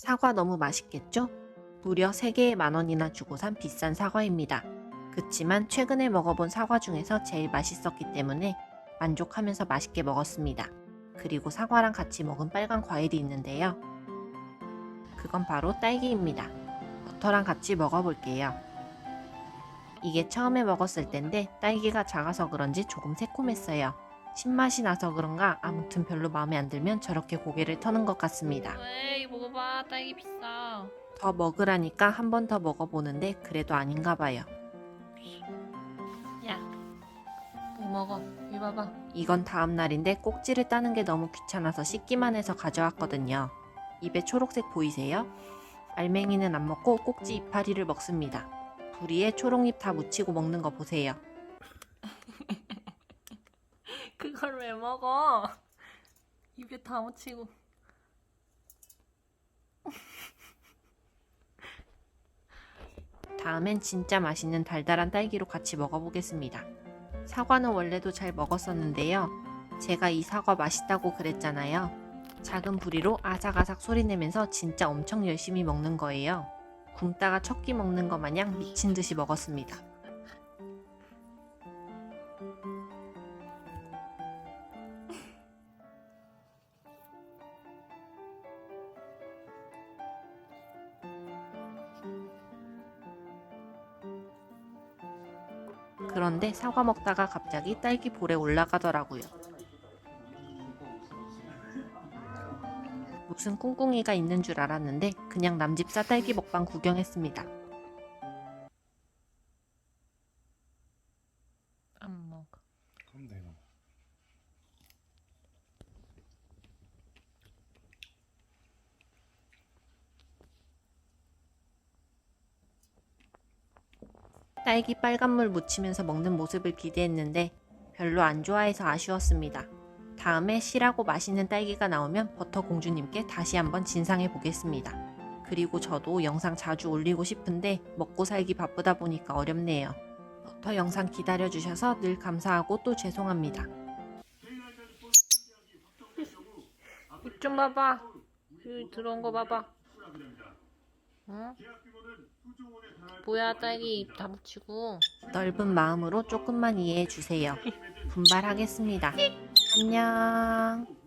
사과 너무 맛있겠죠? 무려 3개에 만 원이나 주고 산 비싼 사과입니다. 그치만 최근에 먹어본 사과 중에서 제일 맛있었기 때문에 만족하면서 맛있게 먹었습니다. 그리고 사과랑 같이 먹은 빨간 과일이 있는데요. 그건 바로 딸기입니다. 버터랑 같이 먹어볼게요. 이게 처음에 먹었을 텐데 딸기가 작아서 그런지 조금 새콤했어요. 신맛이 나서 그런가 아무튼 별로 마음에 안 들면 저렇게 고개를 터는 것 같습니다. 왜 이거 먹어봐 딸기 비싸 더 먹으라니까 한 번 더 먹어보는데 그래도 아닌가 봐요. 야뭐 먹어 이리 봐봐 이건 다음 날인데 꼭지를 따는 게 너무 귀찮아서 씻기만 해서 가져왔거든요. 입에 초록색 보이세요? 알맹이는 안 먹고 꼭지 이파리를 먹습니다. 부리에 초록잎 다 묻히고 먹는 거 보세요. 그걸 왜 먹어 입에 다 묻히고 다음엔 진짜 맛있는 달달한 딸기로 같이 먹어보겠습니다. 사과는 원래도 잘 먹었었는데요. 제가 이 사과 맛있다고 그랬잖아요. 작은 부리로 아삭아삭 소리 내면서 진짜 엄청 열심히 먹는 거예요. 굶다가 첫 끼 먹는 것 마냥 미친 듯이 먹었습니다. 그런데 사과 먹다가 갑자기 딸기 볼에 올라가더라고요. 무슨 꿍꿍이가 있는 줄 알았는데 그냥 남집사 딸기 먹방 구경했습니다. 안 먹어 그럼 내가 딸기 빨간물 묻히면서 먹는 모습을 기대했는데 별로 안 좋아해서 아쉬웠습니다. 다음에 실하고 맛있는 딸기가 나오면 버터 공주님께 다시 한번 진상해 보겠습니다. 그리고 저도 영상 자주 올리고 싶은데 먹고 살기 바쁘다 보니까 어렵네요. 버터 영상 기다려주셔서 늘 감사하고 또 죄송합니다. 입좀 봐봐 여기 들어온 거 봐봐 응? 뭐야 딸기 입다 묻히고 넓은 마음으로 조금만 이해해 주세요. 분발하겠습니다. 안녕.